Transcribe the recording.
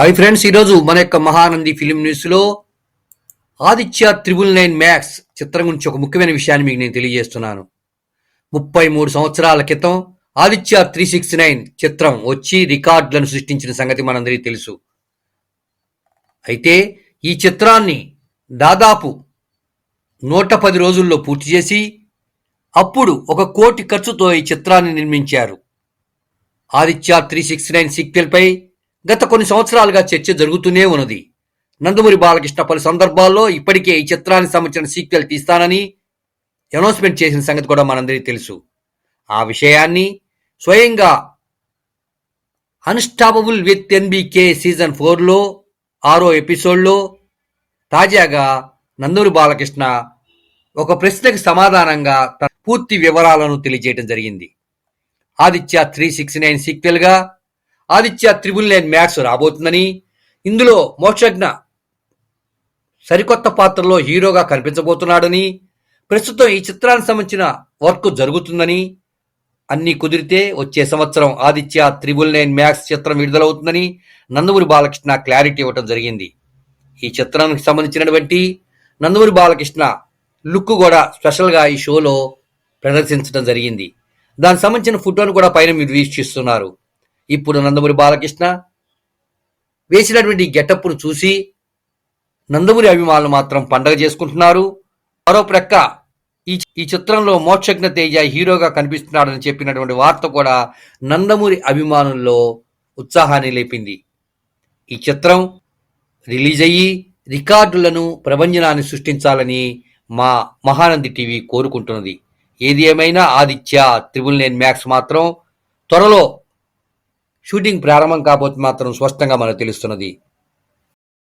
Hi friends ఈరోజు మన యొక్క మహానంది ఫిలిం న్యూస్లో ఆదిత్య త్రిబుల్ నైన్ మ్యాక్స్ చిత్రం గురించి ఒక ముఖ్యమైన విషయాన్ని మీకు నేను తెలియజేస్తున్నాను. ముప్పై మూడు సంవత్సరాల క్రితం ఆదిత్య త్రీ సిక్స్ నైన్ చిత్రం వచ్చి రికార్డులను సృష్టించిన సంగతి మనందరికీ తెలుసు. అయితే ఈ చిత్రాన్ని దాదాపు నూట పది రోజుల్లో పూర్తి చేసి అప్పుడు ఒక కోటి ఖర్చుతో ఈ చిత్రాన్ని నిర్మించారు. ఆదిత్య త్రీ సిక్స్ నైన్ సీక్వెల్పై గత కొన్ని సంవత్సరాలుగా చర్చ జరుగుతూనే ఉన్నది. నందమూరి బాలకృష్ణ పలు సందర్భాల్లో ఇప్పటికే ఈ చిత్రానికి సంబంధించిన సీక్వెల్ తీస్తానని అనౌన్స్మెంట్ చేసిన సంగతి కూడా మనందరికీ తెలుసు. ఆ విషయాన్ని స్వయంగా అన్స్టాపబుల్ విత్ ఎన్బికే సీజన్ ఫోర్లో ఆరో ఎపిసోడ్లో తాజాగా నందూరి బాలకృష్ణ ఒక ప్రశ్నకు సమాధానంగా తన పూర్తి వివరాలను తెలియజేయడం జరిగింది. ఆదిత్య త్రీ సిక్స్ నైన్ సీక్వెల్గా ఆదిత్య త్రిబుల్ నైన్ మ్యాక్స్ రాబోతుందని. ఇందులో మోక్షజ్ఞ సరికొత్త పాత్రలో హీరోగా కనిపించబోతున్నాడని ప్రస్తుతం ఈ చిత్రానికి సంబంధించిన వర్క్ జరుగుతుందని. అన్ని కుదిరితే వచ్చే సంవత్సరం ఆదిత్య త్రిబుల్ నైన్ మ్యాక్స్ చిత్రం విడుదలవుతుందని నందమూరి బాలకృష్ణ క్లారిటీ ఇవ్వడం జరిగింది. ఈ చిత్రానికి సంబంధించినటువంటి నందమూరి బాలకృష్ణ లుక్ కూడా స్పెషల్గా ఈ షోలో ప్రదర్శించడం జరిగింది. దానికి సంబంధించిన ఫోటోను కూడా పైన మీరు వీక్షిస్తున్నారు. ఇప్పుడు నందమూరి బాలకృష్ణ వేసినటువంటి గెటప్ను చూసి నందమూరి అభిమానులు మాత్రం పండగ చేసుకుంటున్నారు. మరో ప్రక్క ఈ ఈ చిత్రంలో మోక్షజ్ఞ తేజ హీరోగా కనిపిస్తున్నాడని చెప్పినటువంటి వార్త కూడా నందమూరి అభిమానుల్లో ఉత్సాహాన్ని లేపింది. ఈ చిత్రం రిలీజ్ అయ్యి రికార్డులను ప్రభంజనాన్ని సృష్టించాలని మా మహానంది టీవీ కోరుకుంటున్నది. ఏది ఏమైనా ఆదిత్య త్రిబుల్ నైన్ మ్యాక్స్ మాత్రం త్వరలో షూటింగ్ ప్రారంభం కాబోతు మాత్రం స్పష్టంగా మనకు తెలుస్తున్నది.